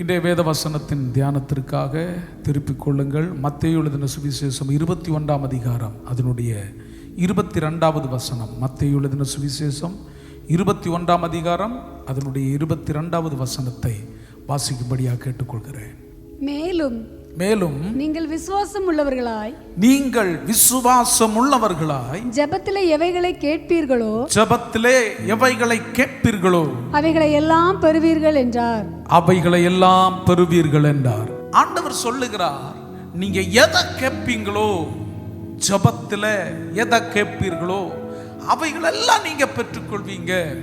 இன்றைய வேத வசனத்தின் தியானத்திற்காக திருப்பிக் கொள்ளுங்கள். மத்திய எழுதின சுவிசேஷம் இருபத்தி ஒன்றாம் அதிகாரம் அதனுடைய இருபத்தி ரெண்டாவது வசனம். மத்திய எழுதின சுவிசேஷம் இருபத்தி ஒன்றாம் அதிகாரம் அதனுடைய இருபத்தி ரெண்டாவது வசனத்தை வாசிக்கும்படியாக கேட்டுக்கொள்கிறேன். மேலும் மேலும் நீங்கள் விசுவாசம் உள்ளவர்களாய் நீங்கள் விசுவாசம் உள்ளவர்களாய் ஜெபத்திலே எவைகளை கேட்பீர்களோ ஜெபத்திலே எவைகளை கேட்பீர்களோ? அவைகளை எல்லாம் பெறுவீர்கள் என்றார். அவைகளை எல்லாம் பெறுவீர்கள் என்றார். ஆண்டவர் சொல்லுகிறார் நீங்க எதை கேட்பீங்களோ ஜபத்துல எதை கேட்பீர்களோ அவைகளெல்லாம் நீங்க பெற்றுக்கொள்வீங்க.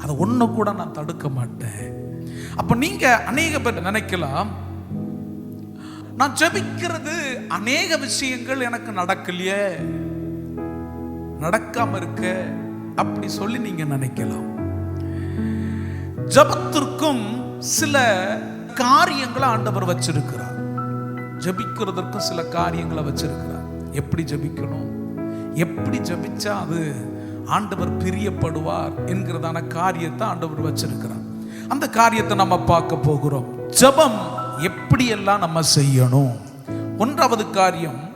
அதை ஒண்ணு கூட நான் தடுக்க மாட்டேன். அப்ப நீங்க அநேக பேர் நினைக்கலாம் நான் ஜெபிக்கிறது அநேக விஷயங்கள் எனக்கு நடக்கலையே. நடக்காம இருக்க. அப்படி சொல்லி நீங்க நினைக்கலாம். ஜபத்திற்கும் சில காரியங்களை ஆண்டவர் வச்சிருக்கிறார். ஜபிக்கிறதற்கும் சில காரியங்களை வச்சிருக்கிறார். எப்படி ஜபிக்கணும்? எப்படி ஜபிச்சா அது ஆண்டவர் பிரியப்படுவார் என்கிறதான காரியத்தை ஆண்டவர் வச்சிருக்கிறார். அந்த காரியத்தை நம்ம பார்க்க போகிறோம். ஜபம் எப்படியெல்லாம் நம்ம செய்யணும். ஒன்றாவது காரியம்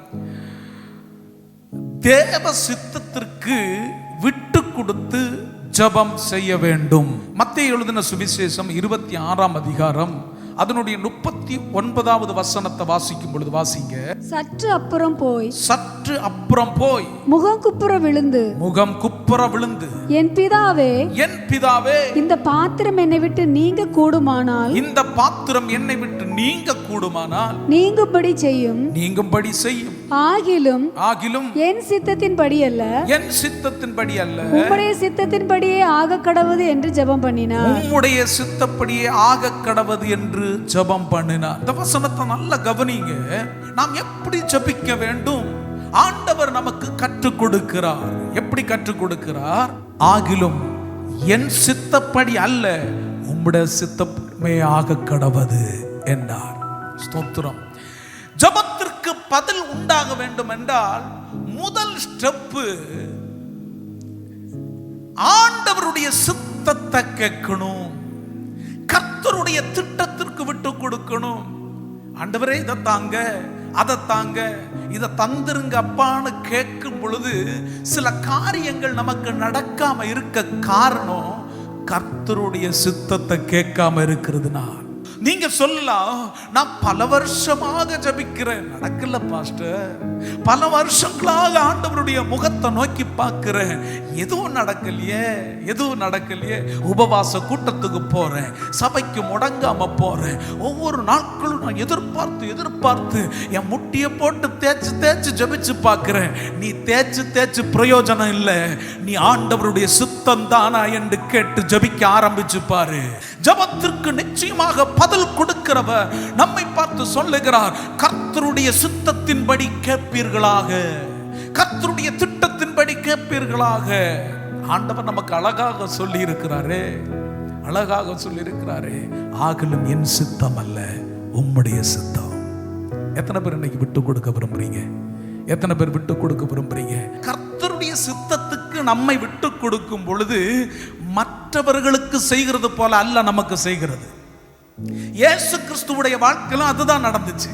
தேவ சித்தத்திற்கு விட்டு கொடுத்து ஜெபம் செய்ய வேண்டும். மத்திய எழுதின சுவிசேஷம் இருபத்தி ஆறாம் அதிகாரம் அதனுடைய முப்பத்தி ஒன்பதாவது வசனத்தை வாசிக்கும் பொழுது வாசிங்க. சற்று அப்புறம் போய். சற்று அப்புறம் போய். முகம் குப்புற விழுந்து. முகம் குப்புற விழுந்து. என் பிதாவே. என் பிதாவே. இந்த பாத்திரம் என்னை விட்டு நீங்க கூடுமானால். இந்த பாத்திரம் என்னை விட்டு நீங்க கூடுமானால். நீங்கும்படி செய்யும். நீங்கும்படி செய்யும். ஆகிலும் ஆகிலும் என் சித்தத்தின்படி அல்ல. என் சித்தத்தின்படி அல்ல. உம்முடைய சித்தத்தின்படியே ஆக கடவுது என்று ஜெபம் பண்ணினார் உம்முடைய சித்தப்படியே ஆக கடவது என்று ஜெபம் பண்ணினார் இந்த வசனத்தை நல்லா கவனிங்க. நாம் எப்படி ஜெபிக்க வேண்டும்? ஆண்டவர் நமக்கு கற்றுக் கொடுக்கிறார். எப்படி கற்றுக் கொடுக்கிறார்? ஆகிலும் என் சித்தப்படி அல்ல உம்முடைய சித்தமே ஆக கடவது என்றார். ஸ்தோத்திரம். ஜபத்திற்கு பதில் உண்டாக வேண்டும் என்றால் முதல் ஸ்டெப்பு ஆண்டவருடைய சித்தத்தை கேட்கணும். கர்த்தருடைய திட்டத்திற்கு விட்டு கொடுக்கணும். ஆண்டவரே இதை தாங்க அதை தாங்க இதை தந்துருங்க அப்பான்னு கேட்கும் பொழுது சில காரியங்கள் நமக்கு நடக்காம இருக்க காரணம் கர்த்தருடைய சித்தத்தை கேட்காம இருக்கிறதுனா நீங்க சொல்லலாம் நான் பல வருஷமாக ஜபிக்கிறேன். நடக்கல பாஸ்டர். பல வருஷங்களாக ஆண்டவருடைய முகத்தை நோக்கி பார்க்கிறேன். எதுவும் நடக்கலையே எதுவும் நடக்கலையே. உபவாச கூட்டத்துக்கு போறேன். சபைக்கு முடங்காம போறேன். ஒவ்வொரு நாட்களும் நான் எதிர்பார்த்து எதிர்பார்த்து என் முட்டியை போட்டு தேய்ச்சு தேய்ச்சு ஜபிச்சு பார்க்கிறேன். நீ தேய்ச்சு தேய்ச்சு பிரயோஜனம் இல்லை. நீ ஆண்டவருடைய சுத்தம் தானா என்று கேட்டு ஜபிக்க ஆரம்பிச்சு பாரு. ஜபத்திற்கு நிச்சயமாக பதில் கொடுக்கிறவர் நம்மை பார்த்து சொல்லுகிறார் கர்த்தருடைய சித்தத்தின்படி கேட்பீர்களாக. கர்த்தருடைய திட்டத்தின்படி கேட்பீர்களாக. ஆண்டவர் நமக்கு அழகாக சொல்லி இருக்கிறாரே அழகாக சொல்லி இருக்கிறாரே ஆகலும் என் சித்தம் அல்ல உம்முடைய சித்தம். எத்தனை பேர் இன்னைக்கு விட்டு கொடுக்க விரும்புறீங்க? எத்தனை பேர் விட்டு கொடுக்க விரும்புறீங்க? கர்த்தருடைய சித்தத்துக்கு நம்மை விட்டு கொடுக்கும் பொழுது மற்றவர்களுக்கு செய்கிறது போல அல்ல நமக்கு செய்கிறது. இயேசு கிறிஸ்துவுடைய வாழ்க்கையிலும் அதுதான் நடந்துச்சு.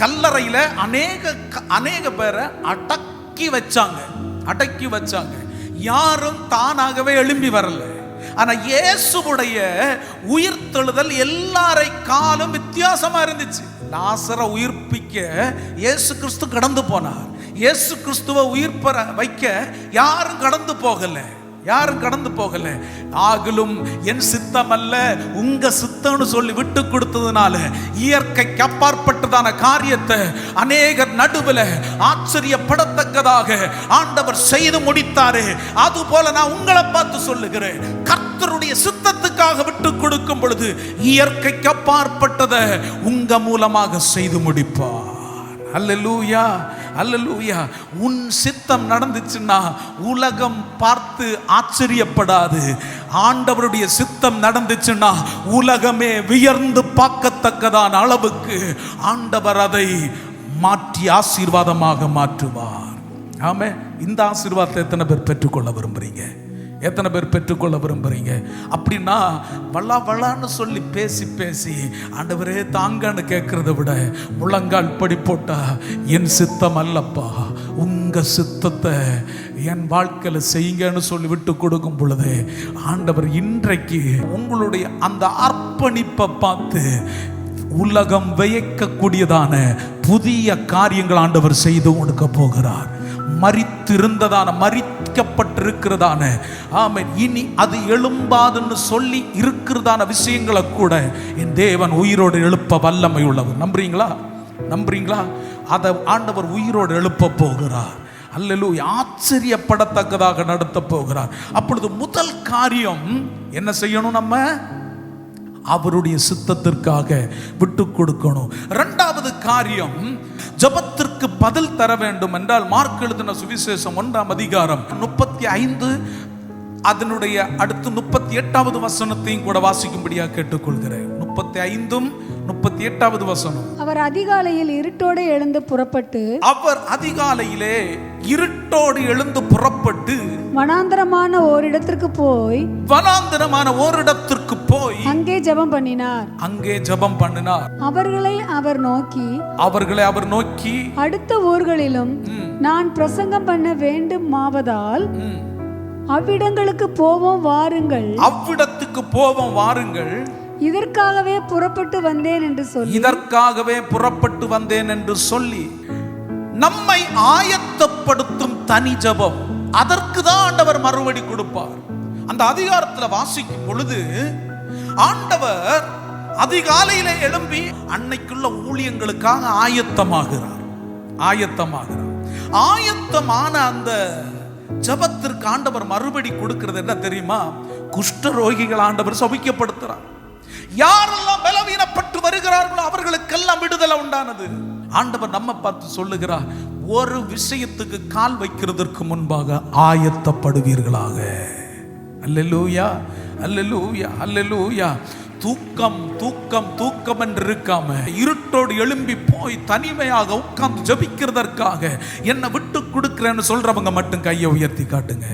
கல்லறையில அநேக அநேக பேரை அடக்கி வச்சாங்க. அடக்கி வச்சாங்க. யாரும் தானாகவே எழும்பி வரல. ஆனா இயேசுடைய உயிர் தெழுதல் எல்லாரை காலம் வித்தியாசமா இருந்துச்சு. லாசரை உயிர்ப்பிக்க இயேசு கிறிஸ்து கடந்து போனார். இயேசு கிறிஸ்துவை உயிர் பெற வைக்க யாரும் கடந்து போகல. யாரும் கடந்து போகல. ஆகிலும் என் சித்தம் அல்ல உங்க சித்தம்னு சொல்லி விட்டு கொடுத்ததுனால இயற்கைக்கு அப்பாற்பட்டதான காரியத்தை அநேகர் நடுவில் ஆச்சரியப்படத்தக்கதாக ஆண்டவர் செய்து முடித்தாரு. அது போல நான் உங்களை பார்த்து சொல்லுகிறேன். கர்த்தருடைய சித்தத்துக்காக விட்டு கொடுக்கும் பொழுது இயற்கைக்கு அப்பாற்பட்டதை உங்க மூலமாக செய்து முடிப்பார். அல்லலூயா அல்லலூயா உன் சித்தம் நடந்துச்சுன்னா உலகம் பார்த்து ஆச்சரியப்படாது. ஆண்டவருடைய சித்தம் நடந்துச்சுன்னா உலகமே வியர்ந்து பார்க்கத்தக்கதான அளவுக்கு ஆண்டவர் அதை மாற்றி ஆசீர்வாதமாக மாற்றுவார். ஆமே இந்த ஆசீர்வாதத்தை எத்தனை பேர் பெற்றுக்கொள்ள விரும்புறீங்க? எத்தனை பேர் பெற்றுக்கொள்ள விரும்புகிறீங்க அப்படின்னா வளா வளான்னு சொல்லி பேசி பேசி ஆண்டவரே தாங்கன்னு கேட்குறத விட முழங்கால் படி போட்டா என் சித்தம் அல்லப்பா. உங்கள் சித்தத்தை என் வாழ்க்கையில் செய்யுங்கன்னு சொல்லி விட்டு கொடுக்கும் பொழுது ஆண்டவர் இன்றைக்கு உங்களுடைய அந்த அர்ப்பணிப்பை பார்த்து உலகம் வியக்கக்கூடியதான புதிய காரியங்கள் ஆண்டவர் செய்து கொடுக்க போகிறார். மறித்திருந்ததான மறிக்கப்பட்டிருக்கிறதான ஆமென். இனி அது எழும்பாதுன்னு சொல்லி இருக்கிறதான விஷயங்களை கூட என் தேவன் உயிரோடு எழுப்ப வல்லமை உள்ளவர் நம்புறீங்களா? நம்புறீங்களா? அதை ஆண்டவர் உயிரோடு எழுப்ப போகிறார். அல்லலு ஆச்சரியப்படத்தக்கதாக நடத்த போகிறார். அப்பொழுது முதல் காரியம் என்ன செய்யணும் நம்ம? அவருடைய சித்தத்திற்காக விட்டு கொடுக்கணும். இரண்டாவது காரியம் அதற்கு பதில் தர வேண்டும் என்றால் மார்க் எழுதின சுவிசேஷம் ஒன்றாம் அதிகாரம் முப்பத்தி ஐந்து அதனுடைய அடுத்து முப்பத்தி எட்டாவது வசனத்தையும் கூட வாசிக்கும்படியாக கேட்டுக்கொள்கிறேன். முப்பத்தி ஐந்தும் முப்பத்தி எட்டாவது வசனம். அவர் அதிகாலையில் இருட்டோடு எழுந்து புறப்பட்டு அவர் அதிகாலையிலே இருட்டோடு எழுந்து புறப்பட்டு வனாந்தரமான ஓரிடத்திற்கு போய் வனாந்தரமான ஓரிடத்திற்கு போய் அங்கே ஜெபம் பண்ணினார். அங்கே ஜெபம் பண்ணினார். அவர்களை அவர் நோக்கி அவர்களை அவர் நோக்கி அடுத்த ஊர்களிலும் நான் பிரசங்கம் பண்ண வேண்டுமாவதால் ம், அவ்விடங்களுக்கு போவோம் வாருங்கள். அவ்விடத்துக்கு போவோம் வாருங்கள். இதற்காகவே புறப்பட்டு வந்தேன் என்று சொல்லி. இதற்காகவே புறப்பட்டு வந்தேன் என்று சொல்லி நம்மை ஆயத்தப்படுத்தும் தனி ஜெபம் அதற்கு தான் ஆண்டவர் மறுபடி கொடுப்பார். அந்த அதிகாரத்தில் வாசிக்கும் பொழுது ஆண்டவர் அதிகாலையில எழும்பி அன்னைக்குள்ள ஊழியங்களுக்காக ஆயத்தமாகிறார். ஆயத்தமாகிறார். ஆயத்தமான அந்த ஜெபத்திற்கு ஆண்டவர் மறுபடி கொடுக்கிறது என்ன தெரியுமா? குஷ்டரோகிகள் ஆண்டவர் சபிக்கப்படுத்துறார். யாரெல்லாம் பலவீனப்பட்டு வருகிறார்களோ அவர்களுக்கெல்லாம் விடுதலை உண்டானது. ஆண்டவர் நம்ம பார்த்து சொல்லுகிறார் ஒரு விஷயத்துக்கு கால் வைக்கிறதற்கு முன்பாக ஆயத்தப்படுவீர்களாக. அல்லலூயா அல்லலூயா அல்லலூயா. தூக்கம் தூக்கம் தூக்கம் என்று இருக்காம இருட்டோடு எழும்பி போய் தனிமையாக உட்கார்ந்து ஜபிக்கிறதற்காக என்னை விட்டு கொடுக்குறேன்னு சொல்றவங்க மட்டும் கையை உயர்த்தி காட்டுங்க.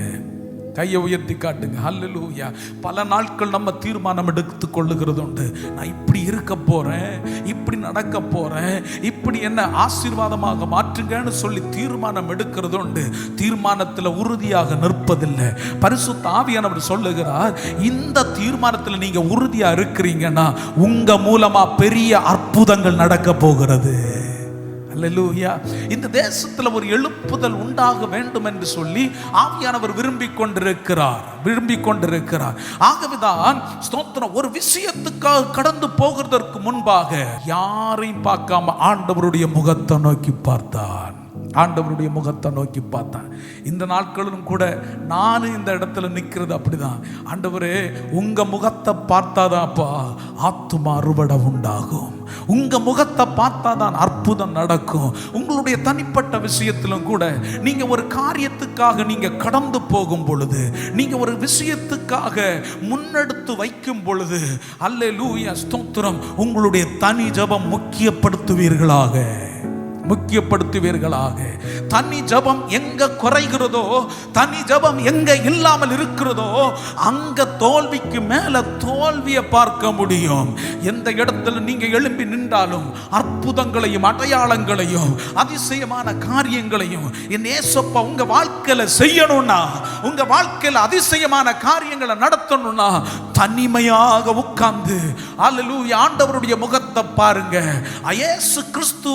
கையை உயர்த்தி காட்டுங்க. ஹல்லூயா பல நாட்கள் நம்ம தீர்மானம் எடுத்து கொள்ளுகிறது உண்டு நான் இப்படி இருக்க போறேன் இப்படி நடக்க போறேன் இப்படி என்ன ஆசீர்வாதமாக மாற்றுங்கன்னு சொல்லி தீர்மானம் எடுக்கிறது உண்டு தீர்மானத்தில் உறுதியாக நிற்பதில்லை. பரிசு தாவியானவர் சொல்லுகிறார் இந்த தீர்மானத்தில் நீங்க உறுதியாக இருக்கிறீங்கன்னா உங்க மூலமா பெரிய அற்புதங்கள் நடக்க போகிறது. அல்லூயா இந்த தேசத்தில் ஒரு எழுப்புதல் உண்டாக வேண்டும் என்று சொல்லி ஆவியானவர் விரும்பிக் கொண்டிருக்கிறார். விரும்பி கொண்டிருக்கிறார். ஆகவேதான் ஸ்தோத்திரம் ஒரு விஷயத்துக்காக கடந்து போகிறதற்கு முன்பாக யாரையும் பார்க்காம ஆண்டவருடைய முகத்தை நோக்கி பார்த்தான். ஆண்டவருடைய முகத்தை நோக்கி பார்த்தேன். இந்த நாட்களிலும் கூட நானும் இந்த இடத்துல நிற்கிறது அப்படிதான். ஆண்டவரே உங்க முகத்தை பார்த்தாதான்ப்பா ஆத்துமா அறுவடை உண்டாகும். உங்க முகத்தை பார்த்தாதான் அற்புதம் நடக்கும். உங்களுடைய தனிப்பட்ட விஷயத்திலும் கூட நீங்க ஒரு காரியத்துக்காக நீங்க கடந்து போகும் பொழுது நீங்க ஒரு விஷயத்துக்காக முன்னெடுத்து வைக்கும் பொழுது அல்லேலூயா ஸ்தோத்திரம் உங்களுடைய தனி ஜெபம் முக்கியப்படுத்துவீர்களாக. முக்கியப்படுத்துவீர்களாக. தனி ஜபம் எங்க குறைகிறதோ தனி ஜபம் எங்க இல்லாமல் இருக்கிறதோ அங்க தோல்விக்கு மேல தோல்வியை பார்க்க முடியும். எந்த இடத்துல நீங்க எழும்பி நின்றாலும் அற்புதங்களையும் அடையாளங்களையும் அதிசயமான காரியங்களையும் என் ஏசப்பா உங்க வாழ்க்கையில செய்யணும்னா உங்க வாழ்க்கையில அதிசயமான காரியங்களை நடத்தணும்னா தனிமையாக உட்கார்ந்து அல்லூ ஆண்டவருடைய முகத்தை பாருங்க. அயேசு கிறிஸ்து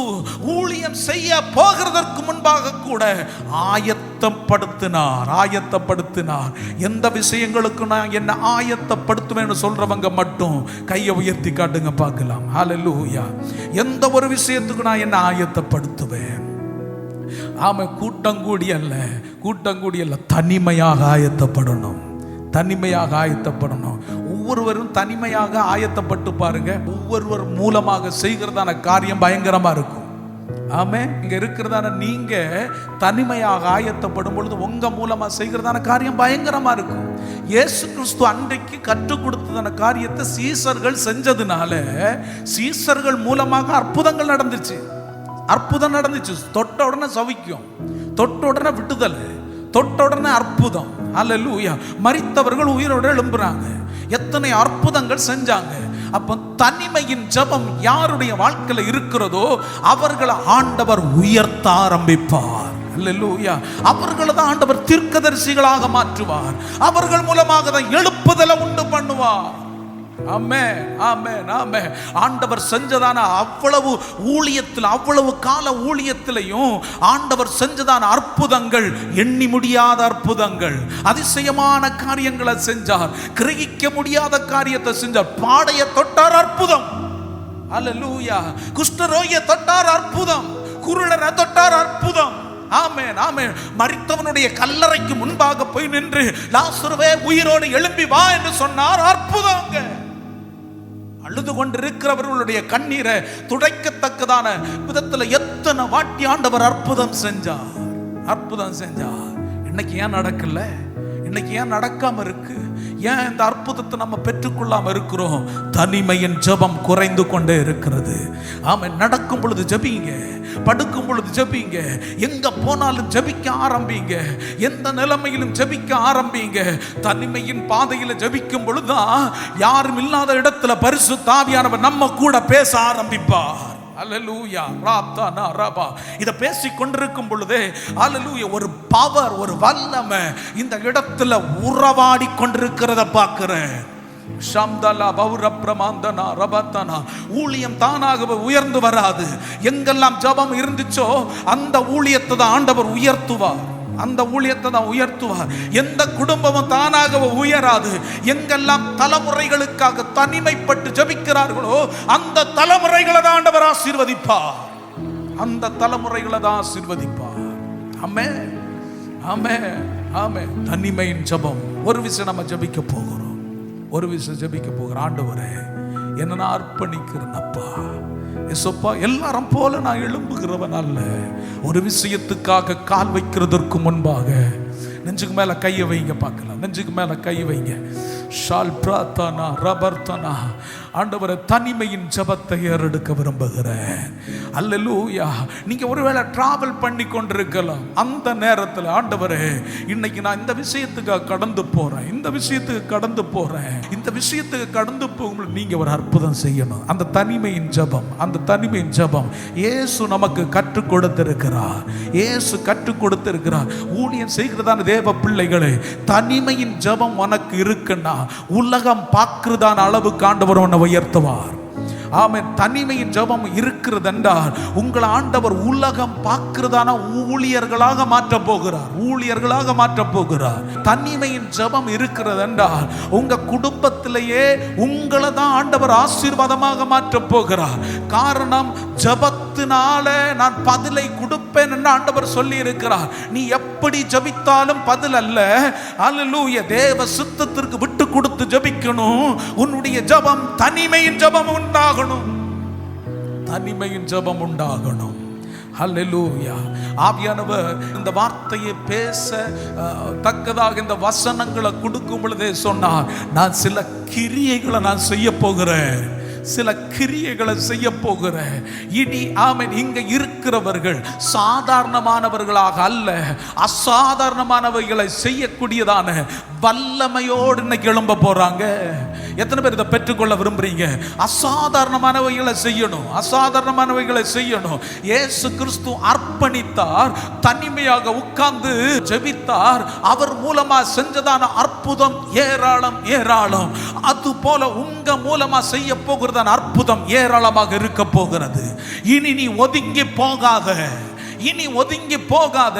ஊழியம் செய்ய போகிறதற்கு முன்பாக கூட ஆயத்தப்படுத்தினார் ஆயத்தப்படுத்தினார். எந்த விஷயங்களுக்கு நான் என்ன ஆயத்தப்படுத்துவேன்னு சொல்றவங்க மட்டும் கையை உயர்த்தி காட்டுங்க பார்க்கலாம். ஹalleluya எந்த ஒரு விஷயத்துக்கு நான் என்ன ஆயத்தப்படுத்துவேன்? ஆமா கூட்டம் கூடி அல்ல. கூட்டம் கூடி அல்ல. தனிமையாக ஆயத்தப்படணும். தனிமையாக ஆயத்தப்படணும். ஒவ்வொருவரும் தனிமையாக ஆயத்தப்பட்டு பாருங்க. ஒவ்வொருவர் மூலமாக செய்கிறதான காரியம் பயங்கரமா இருக்கும். ஆமே இங்க இருக்கிறதான நீங்க தனிமையாக ஆயத்தப்படும் பொழுது உங்க மூலமா செய்கிறதான காரியம் பயங்கரமா இருக்கும். இயேசு கிறிஸ்து அன்றைக்கு கற்றுக் கொடுத்ததான காரியத்தை சீசர்கள் செஞ்சதுனால சீசர்கள் மூலமாக அற்புதங்கள் நடந்துச்சு. அற்புதம் நடந்துச்சு. தொட்ட உடனே சவிக்கும். தொட்ட உடனே விட்டுதல் தொட்ட உடனே அற்புதம். அல்லேலூயா மறித்தவர்கள் உயிரோடு எழும்புறாங்க. எத்தனை அற்புதங்கள் செஞ்சாங்க. அப்போ தனிமையின் ஜெபம் யாருடைய வாழ்க்கையில் இருக்கிறதோ அவர்களை ஆண்டவர் உயர்த்த ஆரம்பிப்பார். அவர்களை தான் ஆண்டவர் தீர்க்கதரிசிகளாக மாற்றுவார். அவர்கள் மூலமாக தான் எழுப்புதலை உண்டு பண்ணுவார். ஆண்டவர் செஞ்சதான அவ்வளவு ஊழியத்தில் அவ்வளவு கால ஊழியத்திலையும் ஆண்டவர் செஞ்சதான அற்புதங்கள் எண்ணி முடியாத அற்புதங்கள். அதிசயமான காரியங்களை செஞ்சார். கிரகிக்க முடியாத காரியத்தை செஞ்சார். பாடைய தொட்டார் அற்புதம். அல்லேலூயா குஷ்டரோகிய தொட்டார் அற்புதம். குருளரை தொட்டார் அற்புதம். ஆமென் ஆமென். மறித்தவனுடைய கல்லறைக்கு முன்பாக போய் நின்று லாசுருவே உயிரோடு எழும்பி வா என்று சொன்னார் அற்புதங்க. அழுது கொண்டிருக்கிறவர்களுடைய கண்ணீரை துடைக்கத்தக்கதான விதத்தில் எத்தனை வாட்டி ஆண்டவர் அற்புதம் செஞ்சார். அற்புதம் செஞ்சார். இன்னைக்கு ஏன் நடக்கல? இன்னைக்கு ஏன் நடக்காம இருக்கு? ஏன் இந்த அற்புதத்தை நம்ம பெற்றுக்கொள்ளாமல் இருக்கிறோம்? தனிமையின் ஜெபம் குறைந்து கொண்டே இருக்கிறது. ஆமாம் நடக்கும் பொழுது ஜெபிங்க. படுக்கும் பொழுது ஜபிங்க. எங்க போனாலும் ஜெபிக்க ஆரம்பிங்க. எந்த நிலைமையிலும் ஜெபிக்க ஆரம்பிங்க. தனிமையின் பாதையில் ஜபிக்கும் பொழுதுதான் யாரும் இல்லாத இடத்துல பரிசு தாவியானவர் நம்ம கூட பேச ஆரம்பிப்பார். அலலூயா ராப்தானா ரபா இதை பேசி கொண்டிருக்கும் பொழுதே அலலூயா ஒரு பவர் ஒரு வல்லமை இந்த இடத்துல உறவாடி கொண்டிருக்கிறத பார்க்கிறேன். ஷம்தலா பௌர பிரமாந்தனா ரபத்தனா ஊழியம் தானாகவே உயர்ந்து வராது. எங்கெல்லாம் ஜெபம் இருந்துச்சோ அந்த ஊழியத்தை தான் ஆண்டவர் உயர்த்துவார். அந்த ஊழியத்தை தான் உயர்த்துவார் எந்த குடும்பமும் தானாகவே உயராது. எங்கெல்லாம் தலைமுறைகளுக்காக தனிமைப்பட்டு ஜெபிக்கிறார்களோ அந்த தலைமுறைகளை தான் ஆண்டவர் ஆசீர்வதிப்பார். அந்த தலைமுறைகளை தான் ஆசீர்வதிப்பார். ஆமே ஆமே ஆமே தனிமையின் ஜபம். ஒரு விஷயம் நம்ம ஜபிக்க போகிறோம். ஒரு விஷயம் ஜெபிக்க போகிறோம் ஆண்டவரே என்ன அர்ப்பணிக்கிறேன் அப்பா. எசப்பா எல்லாரும் போல நான் எழும்புகிறவன் அல்ல. ஒரு விஷயத்துக்காக கால் வைக்கிறதற்கு முன்பாக நெஞ்சுக்கு மேல கையை வைங்க பார்க்கலாம். நெஞ்சுக்கு மேல கை வைங்க. ஷால் பிரார்த்தனா ரபர்த்தனா ஆண்டவரை தனிமையின் ஜபத்தை ஏறெடுக்க விரும்புகிறேன். அல்லேலூயா நீங்க ஒருவேளை டிராவல் பண்ணி கொண்டிருக்கலாம். அந்த நேரத்தில் ஆண்டவரே இன்னைக்கு நான் இந்த விஷயத்துக்காக கடந்து போறேன். இந்த விஷயத்துக்கு கடந்து போறேன். இந்த விஷயத்துக்கு கடந்து போகும்போது நீங்க ஒரு அற்புதம் செய்யணும். அந்த தனிமையின் ஜபம் அந்த தனிமையின் ஜபம். ஏசு நமக்கு கற்றுக் கொடுத்திருக்கிறார். ஏசு கற்றுக் கொடுத்திருக்கிறார். ஊழியம் செய்கிறதான தேவ பிள்ளைகளே தனிமையின் ஜபம் உனக்கு இருக்குன்னா உலகம் பார்க்கிறதான அளவுக்கு ஆண்டவர் உன்னை உயர்த்துவார். ஆமென். தனிமையின் ஜெபம் இருக்கிறது என்றால் உங்கள் ஆண்டவர் உலகம் பார்க்கிறதான ஊழியர்களாக மாற்ற போகிறார். ஊழியர்களாக மாற்ற போகிறார். தனிமையின் ஜெபம் இருக்கிறது என்றால் உங்க குடும்பத்திலேயே உங்களை தான் ஆண்டவர் ஆசீர்வாதமாக மாற்ற போகிறார். காரணம் ஜெபத்தினால நான் பதிலை கொடுப்பேன் என்று ஆண்டவர் சொல்லி இருக்கிறார் நீ எப்படி ஜெபித்தாலும் பதில் அல்ல. அல்லூய தேவ சித்தத்திற்கு விட்டு கொடுத்து ஜெபிக்கணும். உன்னுடைய ஜெபம் தனிமையின் ஜெபம் உண்டாகணும். தனிமையின் ஜெபம் உண்டாகணும். ஹalleluya ஆவியானவர் இந்த வார்த்தையை பேச தக்கதாக இந்த வசனங்களை கொடுக்கும் பொழுதே சொன்னார் நான் சில கிரியைகளை நான் செய்ய போகிறேன். சில கிரியைகளை செய்ய போகிற இனி ஆமன் இங்க இருக்கிறவர்கள் சாதாரணமானவர்களாக அல்ல அசாதாரணமானவைகளை செய்யக்கூடியதான வல்லமையோடு இன்னைக்கு எழும்ப போறாங்க. எத்தனை பேர் இதை பெற்றுக்கொள்ள விரும்புறீங்க? அசாதாரணமானவைகளை செய்யணும் அசாதாரணமானவைகளை செய்யணும். ஏசு கிறிஸ்து அர்ப்பணித்தார் தனிமையாக உட்கார்ந்து ஜெபித்தார். அவர் மூலமா செஞ்சதான அற்புதம் ஏராளம் ஏராளம். அது போல உங்க மூலமா செய்ய போகிறது தான் அற்புதம் ஏராளமாக இருக்க போகிறது. இனி நீ ஒதுங்கி போகாத. இனி ஒதுங்கி போகாத.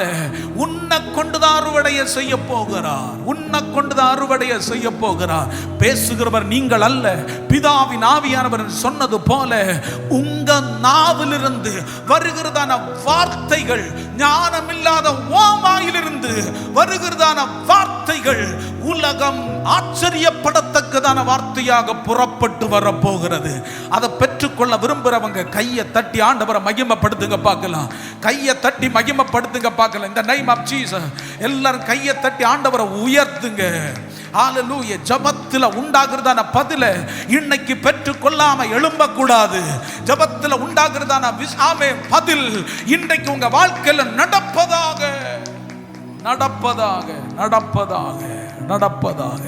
உன்னை கொண்டுதான் அறுவடைய செய்ய போகிறார். உன்னை கொண்டுதான் அறுவடைய செய்ய போகிறார். பேசுகிறவர் நீங்கள் அல்ல. பிதாவின் ஆவியானவர் சொன்னது போல உங்க நாவிலிருந்து வருகிறதான வார்த்தைகள் ஞானமில்லாத ஓமாயிலிருந்து வருகிறதான வார்த்தைகள் உலகம் ஆச்சரியப்படத்தக்கதான வார்த்தையாக புறப்பட்டு வரப்போகிறது. அதை பெற்றுக்கொள்ள விரும்புறவங்க கையை தட்டி ஆண்டவரை மகிமைப்படுத்துங்க பார்க்கலாம். கையை தட்டி மகிமைப்படுத்துங்க பார்க்கல. இந்த நைம் ஆஃப் ஜீசஸ் எல்லாரும் கையை தட்டி ஆண்டவரை உயர்த்துங்க. ஆலலூய ஜபத்தில் உண்டாகிறதான பதில இன்னைக்கு பெற்றுக்கொள்ளாம எழும்ப கூடாது ஜபத்துல உண்டாகிறதான விசாமே பதில் இன்றைக்கு உங்க வாழ்க்கையில் நடப்பதாக. நடப்பதாக நடப்பதாக நடப்பதாக.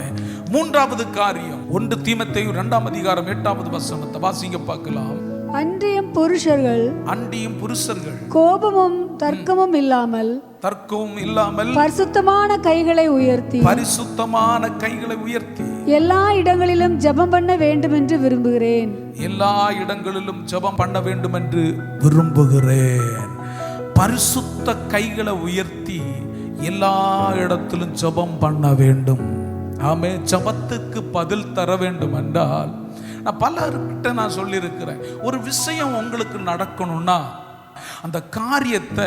மூன்றாவது காரியம். ஒன்று தீமத்தையும் இரண்டாம் அதிகாரம் எட்டாவது வசனத்தை வாசிங்க பார்க்கலாம். அன்றியும் புருஷர்கள் அண்டியும் புருஷர்கள் கோபமும் தர்க்கமும் இல்லாமல் தர்க்கமும் இல்லாமல் பரிசுத்தமான கைகளை உயர்த்தி பரிசுத்தமான கைகளை உயர்த்தி எல்லா இடங்களிலும் ஜெபம் பண்ண வேண்டும் என்று விரும்புகிறேன். எல்லா இடங்களிலும் ஜெபம் பண்ண வேண்டும் என்று விரும்புகிறேன். பரிசுத்த கைகளை உயர்த்தி எல்லா இடத்திலும் ஜெபம் பண்ண வேண்டும். ஆமே ஜெபத்துக்கு பதில் தர வேண்டும் என்றால் நான் பலர்கிட்ட நான் சொல்லியிருக்கிறேன். ஒரு விஷயம் உங்களுக்கு நடக்கணும்னா அந்த காரியத்தை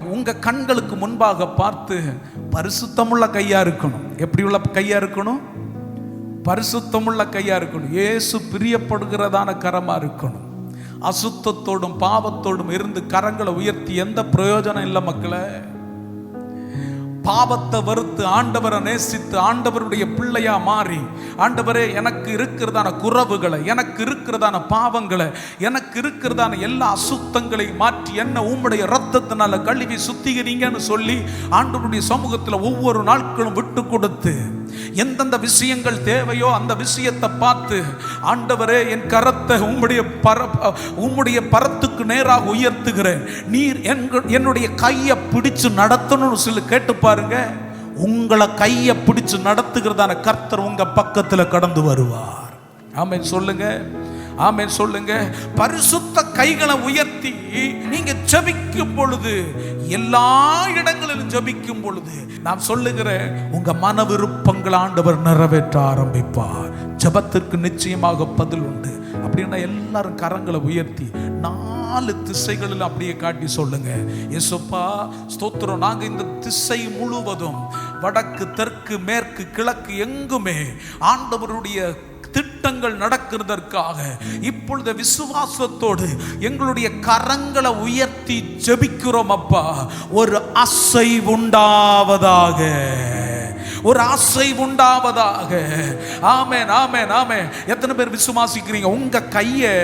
உங்க கண்களுக்கு முன்பாக பார்த்து பரிசுத்தமுள்ள கையா இருக்கணும். எப்படி உள்ள கையா இருக்கணும்? பரிசுத்தமுள்ள கையா இருக்கணும். ஏசு பிரியப்படுகிறதான கரமா இருக்கணும். அசுத்தத்தோடும் பாவத்தோடும் இருந்து கரங்களை உயர்த்தி எந்த பிரயோஜனம் இல்லை மக்களை. பாவத்தை வெறுத்து ஆண்டவரை நேசித்து ஆண்டவருடைய பிள்ளையா மாறி ஆண்டவரே எனக்கு இருக்கிறதான குறவுகளை எனக்கு இருக்கிறதான பாவங்களை எனக்கு இருக்கிறதான எல்லா அசுத்தங்களையும் மாற்றி என்ன உம்முடைய ரத்தத்தினால கழுவி சுத்திகிறீங்கன்னு சொல்லி ஆண்டவருடைய சமூகத்தில் ஒவ்வொரு நாட்களும் விட்டு கொடுத்து எந்தெந்த விஷயங்கள் தேவையோ அந்த விஷயத்தை பார்த்து ஆண்டவரே என் கரத்தை உம்முடைய பர உம்முடைய பரத்துக்கு நேராக உயர்த்துகிறேன். நீர் என்னுடைய கையை பிடிச்சு நடத்தணும்னு சொல்லி கேட்டு பாருங்க. உங்களை கையை பிடிச்சு நடத்துகிறதான கர்த்தர் உங்க பக்கத்தில் கடந்து வருவார். ஆமென் சொல்லுங்க. ஆமென் சொல்லுங்க. பரிசுத்த கைகளை உயர்த்தி நீங்க செபிக்கும் பொழுது எல்லா இடங்களிலும் ஜெபிக்கும் பொழுது நான் சொல்லுகிறேன் உங்க மன விருப்பங்கள் ஆண்டவர் நிறைவேற்ற ஆரம்பிப்பார். ஜெபத்திற்கு நிச்சயமாக பதில் உண்டு. அப்படின்னா எல்லாரும் கரங்களை உயர்த்தி நாலு திசைகளில் அப்படியே காட்டி சொல்லுங்க. ஏசப்பா ஸ்தோத்திரம். நாங்கள் இந்த திசை முழுவதும் வடக்கு தெற்கு மேற்கு கிழக்கு எங்குமே ஆண்டவருடைய திட்டங்கள் நடக்கிறதற்காக இப்பொழுது விசுவாசத்தோடு எங்களுடைய கரங்களை உயர்த்தி ஜெபிக்கிறோம் அப்பா. ஒரு அசை உண்டாவதாக. ஒரு ஆசை உண்டாவதாக. ஆமே ஆமென் ஆமென். எத்தனை பேர் விசுவாசிக்கிறீங்க? உங்க கையை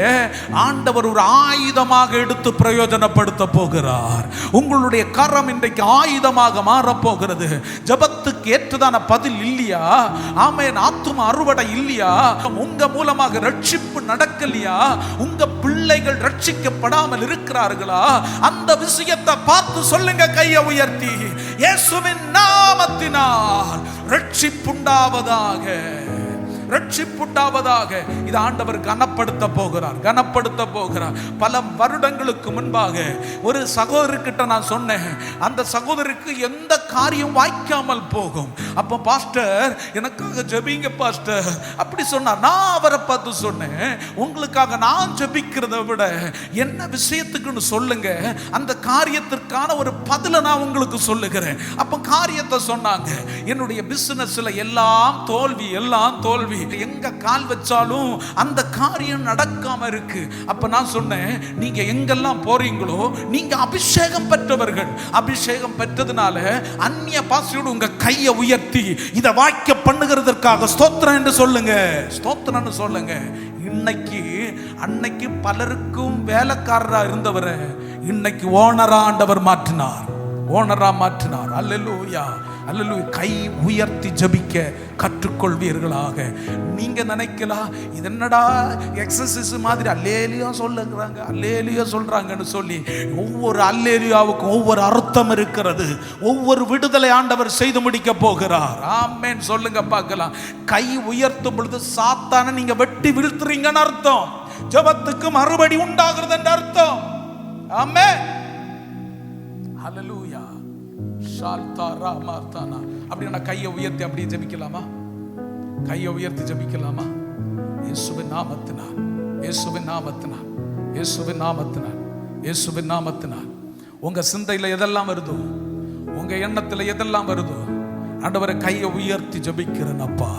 ஆண்டவர் ஒரு ஆயுதமாக எடுத்து பிரயோஜனப்படுத்த போகிறார். உங்களுடைய கரம் இன்றைக்கு ஆயுதமாக மாறப்போகிறது போகிறது. ஜெபத்துக்கு ஏற்றதான பதில் இல்லையா? ஆமென் ஆத்தும அறுவடை இல்லையா? உங்க மூலமாக ரட்சிப்பு நடக்கலையா? உங்க பிள்ளைகள் ரட்சிக்கப்படாமல் இருக்கிறார்களா? அந்த விஷயத்தை பார்த்து சொல்லுங்க கையை உயர்த்தி. இயேசுவின் நாமத்தினால் ரட்சிப்புண்டாவதாக. ரட்சிப்புண்டாவதாக இது ஆண்டவர் கனப்படுத்த போகிறார் கனப்படுத்த போகிறார். பல வருடங்களுக்கு முன்பாக ஒரு சகோதரிக்கிட்ட நான் சொன்னேன் அந்த சகோதரிக்கு எந்த காரியம் வாய்க்காமல் போகும்? அப்போ பாஸ்டர் எனக்காக ஜெபிங்க பாஸ்டர். அப்படி சொன்னார் நான் அவரை பார்த்து சொன்னேன் உங்களுக்காக நான் ஜபிக்கிறத விட என்ன விஷயத்துக்குன்னு சொல்லுங்க. அந்த காரியத்திற்கான ஒரு பதிலை நான் உங்களுக்கு சொல்லுகிறேன். அப்போ காரியத்தை சொன்னாங்க என்னுடைய பிசினஸ்ல எல்லாம் தோல்வி எல்லாம் தோல்வி. எங்க கால் வச்சாலும் அந்த காரியம் நடக்காம இருக்கு. அப்ப நான் சொன்னேன் நீங்க எங்கெல்லாம் போறீங்களோ நீங்க அபிஷேகம் பெற்றவர்கள். அபிஷேகம் பெற்றதுனால அந்நிய பாசையோடு உங்க கையை உயர்த்தி இதை வாக்கிய பண்ணுகிறதற்காக ஸ்தோத்திரம் என்று சொல்லுங்க. ஸ்தோத்திரம்னு சொல்லுங்க. இன்னைக்கு அன்னைக்கு பலருக்கும் வேலைக்காரரா இருந்தவரை இன்னைக்கு ஓனரா ஆண்டவர் மாற்றினார். ஓனரா மாற்றினார். அல்லேலூயா. அல்லது கை உயர்த்தி ஜபிக்க கற்றுக்கொள்வீர்களாக. நீங்க நினைக்கலாம் இது என்னடா எக்ஸசைஸ் மாதிரி அல்லேலியா சொல்லுங்கிறாங்க அல்லேலியா சொல்றாங்கன்னு சொல்லி ஒவ்வொரு அல்லேலியாவுக்கும் ஒவ்வொரு அர்த்தம் இருக்கிறது. ஒவ்வொரு விடுதலை ஆண்டவர் செய்து முடிக்க போகிறார். ஆமேன். சொல்லுங்க பார்க்கலாம். கை உயர்த்தும் பொழுது சாத்தான நீங்க வெட்டி வீழ்த்துறீங்கன்னு அர்த்தம். ஜபத்துக்கு மறுபடி உண்டாகிறது அர்த்தம். ஆமே ஹalleluya ஷால்தா ராமார்த்தானா அப்படி நான் கையை உயர்த்தி அப்படியே ஜபிக்கலாமா? கையை உயர்த்தி ஜபிக்கலாமா? இயேசுவின் நாமத்தினார் இயேசுவின் நாமத்தினார் இயேசுவின் நாமத்தினார் இயேசுவின் நாமத்தினார் உங்க சிந்தையில எதெல்லாம் வருதோ உங்க எண்ணத்துல எதெல்லாம் வருதோ ஆண்டவரை கையை உயர்த்தி ஜபிக்கிறேன் அப்பா.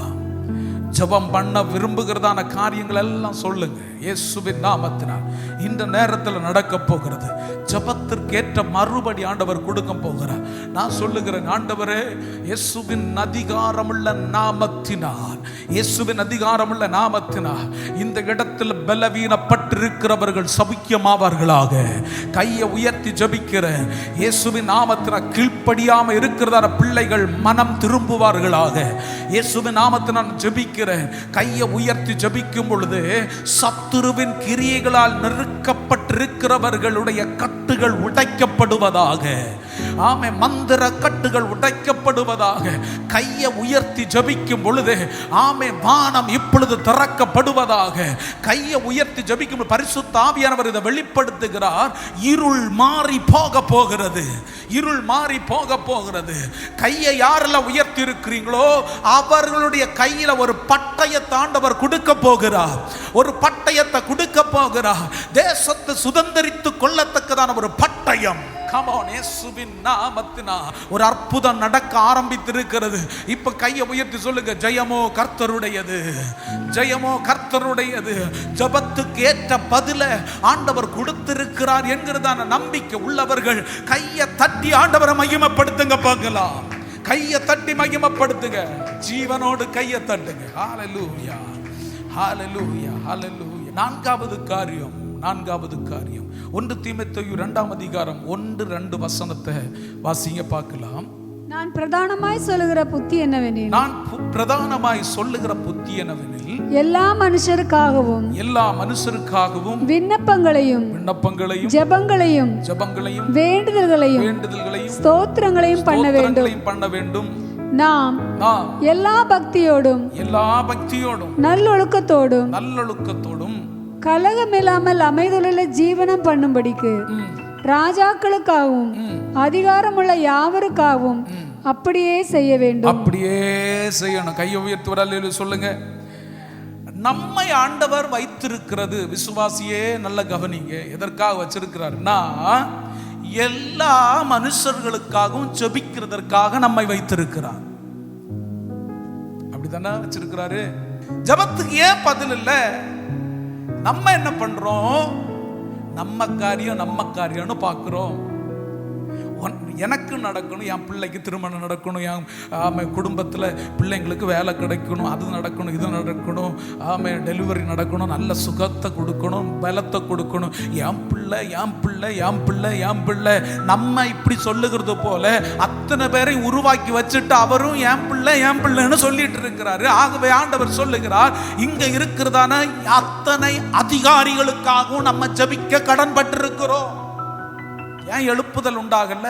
ஜெபம் பண்ண விரும்புகிறதான காரியங்கள் எல்லாம் சொல்லுங்க. இயேசுவின் நாமத்தினால். இந்த நேரத்தில் நடக்க போகிறது. ஜபத்திற்கேற்ற மறுபடி ஆண்டவர் கொடுக்க போகிறார். நான் சொல்லுகிறேன் ஆண்டவரே இயேசுவின் அதிகாரமுள்ள நாமத்தினால் இயேசுவின் அதிகாரமுள்ள நாமத்தினால் இந்த இடத்தில் பலவீனப்பட்டிருக்கிறவர்கள் சபிக்கமாவார்களாக கையை உயர்த்தி ஜபிக்கிற இயேசுவின் நாமத்தினால் கீழ்ப்படியாமல் இருக்கிறதான பிள்ளைகள் மனம் திரும்புவார்களாக. இயேசுவின் நாமத்தினால் ஜெபிக்கிறேன் கையை உயர்த்தி ஜபிக்கும் பொழுது சத்துருவின் கிரியைகளால் இருக்கிறவர்களுடைய கட்டுகள் உடைக்கப்படுவதாக. ஆமை மந்திர கட்டுகள் உடைக்கப்படுவதாக. கையை உயர்த்தி ஜபிக்கும் பொழுது ஆமை வானம் இப்பொழுது திறக்கப்படுவதாக. கையை உயர்த்தி ஜபிக்கும் பரிசு தாவியானவர் இதை வெளிப்படுத்துகிறார். இருள் மாறி போக போகிறது. இருள் மாறி போக போகிறது. கையை யாரில் உயர்த்தி இருக்கிறீங்களோ அவர்களுடைய கையில் ஒரு பட்டய தாண்டவர் கொடுக்க போகிறார். ஒரு பட்டயத்தை கொடுக்க போகிறார். தேசத்து சுதந்திரித்து கொள்ளத்தக்கதான ஒரு பட்டயம். கமான் இயேசுவின் நாமத்தினா. ஒரு அற்புதம் நடக்க ஆரம்பித்திருக்கிறது. இப்ப கையை உயர்த்தி சொல்லுங்க ஜெயமோ கர்த்தருடையது. ஜெயமோ கர்த்தருடையது. ஜபத்துக்கு ஏற்ற பதில ஆண்டவர் கொடுத்திருக்கிறார் என்கிறதான நம்பிக்கை உள்ளவர்கள் கையை தட்டி ஆண்டவரை மகிமைப்படுத்துங்க பார்க்கலாம். கையை தட்டி மகிமைப்படுத்துங்க. ஜீவனோடு கையை தட்டுங்க. ஹalleluya ஹalleluya ஹalleluya நான்காவது காரியம். நான்காவது காரியம். ஒன்று தீமைத்தையு இரண்டாம் அதிகாரம் ஒன்று ரெண்டு வசனத்தை வாசிங்க பார்க்கலாம். நான் பிரதானமாய் சொல்லுகிற புத்தி என்னவெனில்? நான் பிரதானமாய் சொல்லுகிற புத்தி என்னவெனில்? எல்லா மனுஷருக்காகவும் எல்லா மனுஷருக்காகவும் விண்ணப்பங்களையும் விண்ணப்பங்களையும் ஜெபங்களையும் ஜெபங்களையும் வேண்டுதல்களையும் வேண்டுதல்களையும் ஸ்தோத்திரங்களையும் பண்ண வேண்டும். பண்ண வேண்டும். நாம் நாம் எல்லா பக்தியோடும் எல்லா பக்தியோடும் நல்லொழுக்கத்தோடும் நல்லொழுக்கத்தோடும் கலகமில்லாமல் அமைதலுள்ள ஜீவனம் பண்ணும்படிக்கு ராஜாக்களுக்காகவும் அதிகாரமுள்ள யாவருக்காகவும் அப்படியே செய்ய வேண்டும். அப்படியே செய்யணும். கையை உயர்த்தி வரல சொல்லுங்க. நம்மை ஆண்டவர் வைத்திருக்கிறது. விசுவாசியே நல்ல கவனிங்க. எதற்காக வச்சிருக்கிறாருன்னா எல்லா மனுஷர்களுக்காகவும் ஜெபிக்கிறதற்காக நம்மை வைத்திருக்கிறார். அப்படித்தானே வச்சிருக்கிறாரு? ஜபத்துக்கு ஏன் பதில் இல்ல? நம்ம என்ன பண்றோம்? நம்ம காரியம் நம்ம காரியம்னு பார்க்குறோம். எனக்கு நடக்கணும் என் பிள்ளைக்கு திருமணம் நடக்கணும் என் ஆமை குடும்பத்தில் பிள்ளைங்களுக்கு வேலை கிடைக்கணும் அது நடக்கணும் இது நடக்கணும் ஆமை டெலிவரி நடக்கணும் நல்ல சுகத்தை கொடுக்கணும் பலத்தை கொடுக்கணும். என் பிள்ளை என் பிள்ளை என் பிள்ளை என் பிள்ளை. நம்ம இப்படி சொல்லுகிறது போல அத்தனை பேரையும் உருவாக்கி வச்சுட்டு அவரும் என் பிள்ளை என் பிள்ளைன்னு சொல்லிட்டு இருக்கிறாரு. ஆகவே ஆண்டவர் சொல்லுகிறார் இங்க இருக்கிறதான அத்தனை அதிகாரிகளுக்காகவும் நம்ம ஜபிக்க கடன்பட்டிருக்கிறோம். ஏன் எழுப்புதல் உண்டாகல?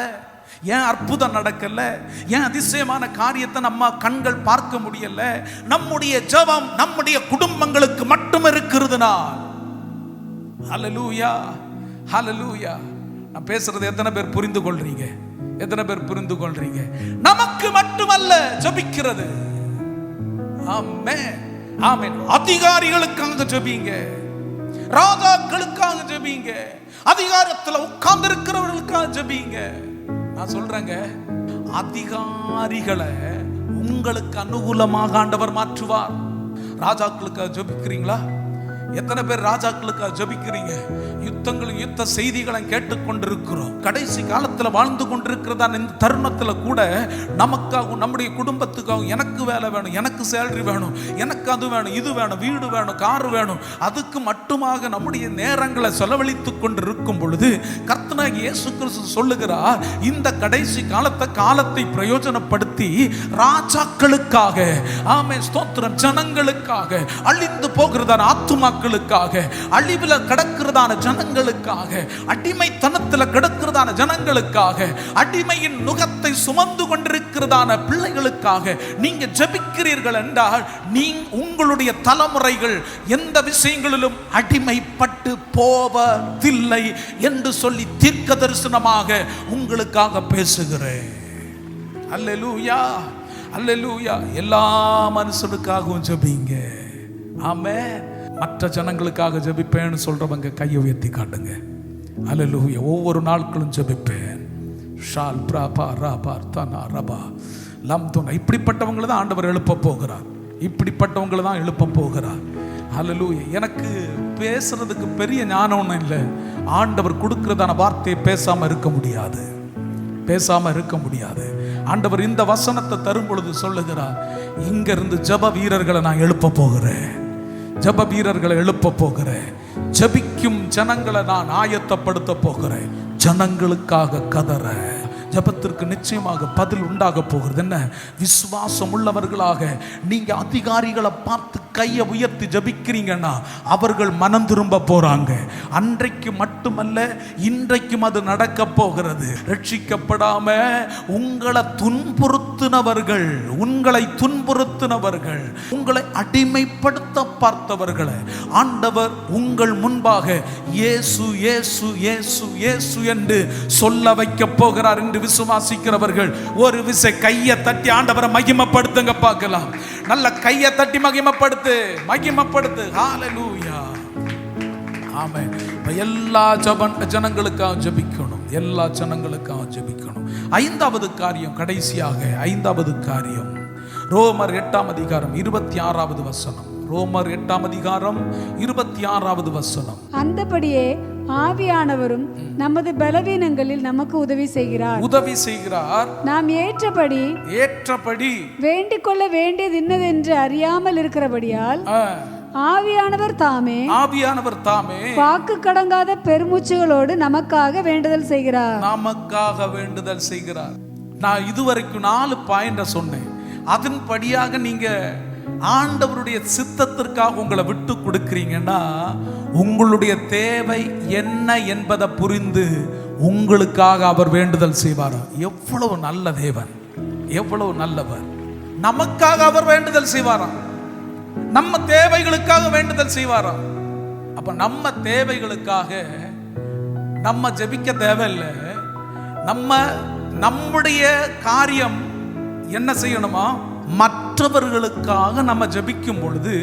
ஏன் அற்புதம் நடக்கல? ஏன் அதிசயமான காரியத்தை நம்ம கண்கள் பார்க்க முடியல? நம்முடைய ஜெபம் நம்முடைய குடும்பங்களுக்கு மட்டும் இருக்கிறதுனா ஹalleluya ஹalleluya நான் பேசுறது எத்தனை பேர் புரிந்து கொள்றீங்க எத்தனை பேர் புரிந்து கொள்றீங்க நமக்கு மட்டுமல்ல ஜெபிக்கிறது. ஆமென் ஆமென் அதிகாரிகளுக்காக ஜபிங்க. ராஜாக்களுக்காக ஜபிங்க. அதிகாரத்தில் உட்கார்ந்து இருக்கிறவர்களுக்காக ஜபிங்க. நான் சொல்றேங்க அதிகாரிகளை உங்களுக்கு அனுகூலமாக ஆண்டவர் மாற்றுவார். ராஜாக்களுக்காக ஜெபிக்கிறீங்களா? எத்தனை பேர் ராஜாக்களுக்காக ஜபிக்கிறீங்க? யுத்தங்களும் யுத்த செய்திகளை கேட்டுக்கொண்டிருக்கிறோம். கடைசி காலத்தில் வாழ்ந்து கொண்டிருக்கிறதான இந்த தருணத்தில் கூட நமக்காகவும் நம்முடைய குடும்பத்துக்காகவும் எனக்கு வேலை வேணும் எனக்கு சேலரி வேணும் எனக்கு அது வேணும் இது வேணும் வீடு வேணும் கார் வேணும். அதுக்கு மட்டுமாக நம்முடைய நேரங்களை செலவழித்து கொண்டு இருக்கும் பொழுது கர்த்தனாகி இயேசு கிறிஸ்து சொல்லுகிறார் இந்த கடைசி காலத்தை காலத்தை பிரயோஜனப்படுத்தி ராஜாக்களுக்காக ஆமே ஸ்தோத்திரம் ஜனங்களுக்காக அழிந்து போகிறதான ஆத்துமாக்களுக்காக அழிவில் கிடக்கிறதான ஜனங்களுக்காக அடிமைத்தனத்தில் கிடக்கிறதான ஜனங்களுக்காக அடிமையின் நுகத்தை சுமந்து கொண்டிருக்கிறதான பிள்ளைகளுக்காக நீங்க ஜெபிக்கிறீர்கள் என்றால் நீ உங்களுடைய தலைமுறைகள் எந்த விஷயங்களிலும் அடிமைப்பட்டு போவதில்லை என்று சொல்லி தீர்க்க தரிசனமாக உங்களுக்காக பேசுகிறேன். அல்லேலூயா அல்லேலூயா. எல்லா மனுஷனுக்காகவும் ஜபிங்க. ஆமே மற்ற ஜனங்களுக்காக ஜெபிப்பேன்னு சொல்கிறவங்க கையை உயர்த்தி காட்டுங்க. அல்லேலூயா ஒவ்வொரு நாட்களும் ஜெபிப்பேன். ஷால் பிராபா ராபா தனா ரபா. லம் இப்படிப்பட்டவங்களை தான் ஆண்டவர் எழுப்ப போகிறார். இப்படிப்பட்டவங்களை தான் எழுப்ப போகிறார். அலலூய எனக்கு பேசுறதுக்கு பெரிய ஞானம் ஒன்றும் இல்லை. ஆண்டவர் கொடுக்கிறதான வார்த்தையை பேசாமல் இருக்க முடியாது. பேசாமல் இருக்க முடியாது. ஆண்டவர் இந்த வசனத்தை தரும் பொழுது சொல்லுகிறார் இங்கிருந்து ஜப வீரர்களை நான் எழுப்ப போகிறேன். ஜப வீரர்களை எழுப்ப போகிறேன். ஜபிக்கும் ஜனங்களை நான் ஆயத்தப்படுத்த போகிறேன். ஜனங்களுக்காக கதற ஜபத்திற்கு நிச்சயமாக பதில் உண்டாக போகிறது. என்ன? விசுவாசம் உள்ளவர்களாக நீங்க அதிகாரிகளை பார்த்து கையை உயர்த்தி ஜபிக்கிறீங்கன்னா அவர்கள் மனம் திரும்ப போறாங்க. அன்றைக்கு மட்டுமல்ல இன்றைக்கும் அது நடக்க போகிறது. ரட்சிக்கப்படாம உங்களை துன்புறுத்தினவர்கள் உங்களை துன்புறுத்தினவர்கள் உங்களை அடிமைப்படுத்த பார்த்தவர்களை ஆண்டவர் உங்கள் முன்பாக இயேசு இயேசு இயேசு இயேசு என்று சொல்ல வைக்க போகிறார் என்று விசுவாசிக்கிறவர்கள் ஒரு விசை கையை தட்டி ஆண்டவரை மகிமப்படுத்துங்க பார்க்கலாம். நல்ல கையை தட்டி மகிமப்படுத்து மகிமப்படுத்து. ஹalleluya ஆமென் எல்லா ஜபன் ஜனங்களுக்காக ஜபிக்கணும். எல்லா ஜனங்களுக்காக ஜபிக்கணும். ஐந்தாவது காரியம் கடைசியாக ஐந்தாவது காரியம். ரோமர் எட்டாம் அதிகாரம் இருபத்தி ஆறாவது வசனம். ரோமர் எட்டாம் அதிகாரம் இருபத்தி ஆறாவது வசனம். அந்தபடியே ஆவியானவரும் நமது பலவீனங்களில் நமக்கு உதவி செய்கிறார். உதவி செய்கிறார். நாம் ஏற்றபடி ஏற்றபடி வேண்டிக் கொள்ள வேண்டியது இன்னதென்று அறியாமல் இருக்கிறபடியால் ஆவியானவர் தாமே ஆவியானவர் தாமே வாக்கு கடங்காத பெருமூச்சுகளோடு நமக்காக வேண்டுதல் செய்கிறார். நமக்காக வேண்டுதல் செய்கிறார். நான் இதுவரைக்கும் நாலு பாயிண்ட சொன்னேன். அதன்படியாக நீங்க ஆண்டவருடைய சித்தத்திற்காக உங்களை விட்டு கொடுக்கிறீங்கன்னா உங்களுடைய தேவை என்ன என்பதை புரிந்து உங்களுக்காக அவர் வேண்டுதல் செய்வார். எவ்வளவு நல்ல தேவன் எவ்வளவு நல்லவர். நமக்காக அவர் வேண்டுதல் செய்வாராம் நம்ம தேவைகளுக்காக வேண்டுதல் செய்வாராம் அப்ப நம்ம தேவைகளுக்காக நம்ம ஜெபிக்க தேவையில்லை. நம்ம நம்முடைய காரியம் என்ன செய்யணுமா? மற்றவர்களுக்காக நம்ம ஜபிக்கும் பொழுது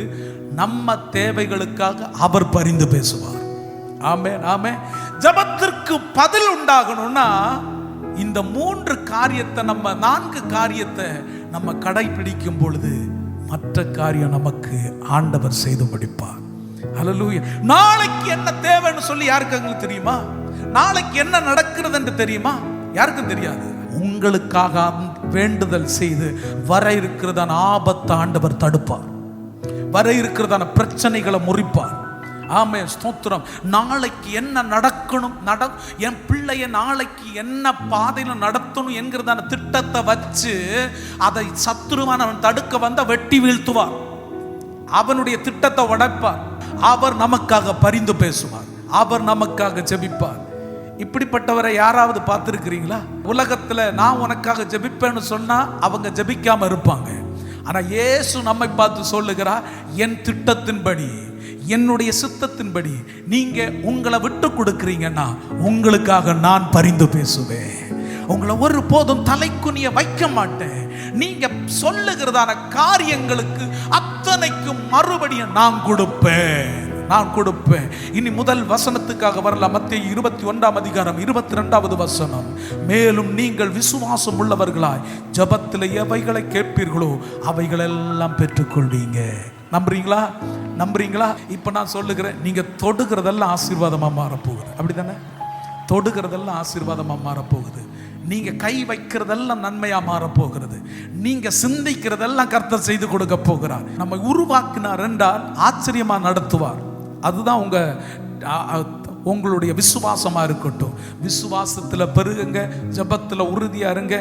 நம்ம தேவைகளுக்காக அவர் பரிந்து பேசுவார். ஆமே ஆமே ஜபத்திற்கு பதில் உண்டாகணும்னா இந்த மூன்று காரியத்தை நம்ம நான்கு காரியத்தை நம்ம கடைபிடிக்கும் பொழுது மற்ற காரியம் நமக்கு ஆண்டவர் செய்து முடிப்பார். ஹalleluya நாளைக்கு என்ன தேவைன்னு சொல்லி யாருக்கு எங்களுக்கு தெரியுமா? நாளைக்கு என்ன நடக்கிறது என்று தெரியுமா? யாருக்கும் தெரியாது. உங்களுக்காக வேண்டுதல் செய்து வர இருக்கிறதான ஆபத்தை ஆண்டவர் தடுப்பார். வர இருக்கிறதான பிரச்சனைகளை முறிப்பார். ஆமே ஸ்தோத்திரம். நாளைக்கு என்ன நடக்கணும்? நட என் பிள்ளைய நாளைக்கு என்ன பாதையில் நடத்தணும் என்கிறதான திட்டத்தை வச்சு அதை சத்துருவானவன் தடுக்க வந்த வெட்டி வீழ்த்துவார். அவனுடைய திட்டத்தை உடைப்பார். அவர் நமக்காக பரிந்து பேசுவார். அவர் நமக்காக ஜெபிப்பார். இப்படிப்பட்டவரை யாராவது பார்த்துருக்கிறீங்களா? உலகத்தில் நான் உனக்காக ஜெபிப்பேன்னு சொன்னால் அவங்க ஜெபிக்காமல் இருப்பாங்க. ஆனால் இயேசு நம்மை பார்த்து சொல்லுகிறார் என் திட்டத்தின்படி என்னுடைய சித்தத்தின்படி நீங்க உங்களை விட்டு கொடுக்குறீங்கன்னா உங்களுக்காக நான் பரிந்து பேசுவேன். உங்களை ஒரு போதும் தலைக்குனிய வைக்க மாட்டேன். நீங்க சொல்லுகிறதான காரியங்களுக்கு அத்தனைக்கும் மறுபடியும் நான் கொடுப்பேன். நான் கொடுப்பேன். இனி முதல் வசனத்துக்காக வரலாம். மத்திய இருபத்தி ஒன்றாம் அதிகாரம் இருபத்தி ரெண்டாவது வசனம். மேலும் நீங்கள் விசுவாசம் உள்ளவர்களாய் ஜபத்தில் எவைகளை கேட்பீர்களோ அவைகளெல்லாம் பெற்றுக்கொள்வீங்க. நம்புறீங்களா? நம்புறீங்களா? இப்போ நான் சொல்லுகிறேன் நீங்கள் தொடுகிறதெல்லாம் ஆசீர்வாதமாக மாறப்போகுது. அப்படிதானே தொடுகிறதெல்லாம் ஆசீர்வாதமாக மாறப்போகுது. நீங்க கை வைக்கிறதெல்லாம் நன்மையா மாறப்போகிறது. நீங்க சிந்திக்கிறதெல்லாம் கர்த்தர் செய்து கொடுக்க போகிறார். நம்ம உருவாக்கினார் என்றால் ஆச்சரியமா நடத்துவார். அதுதான் உங்கள் உங்களுடைய விசுவாசமாக இருக்கட்டும். விசுவாசத்தில் பெருகுங்க ஜபத்தில் உறுதியாக இருங்க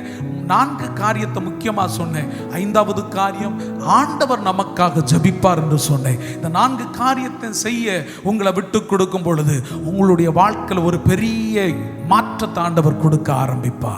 நான்கு காரியத்தை முக்கியமாக சொன்னேன். ஐந்தாவது காரியம் ஆண்டவர் நமக்காக ஜெபிப்பார் என்று சொன்னேன். இந்த நான்கு காரியத்தை செய்ய உங்களை விட்டு கொடுக்கும் பொழுது உங்களுடைய வாழ்க்கையில் ஒரு பெரிய மாற்றத்தை ஆண்டவர் கொடுக்க ஆரம்பிப்பார்.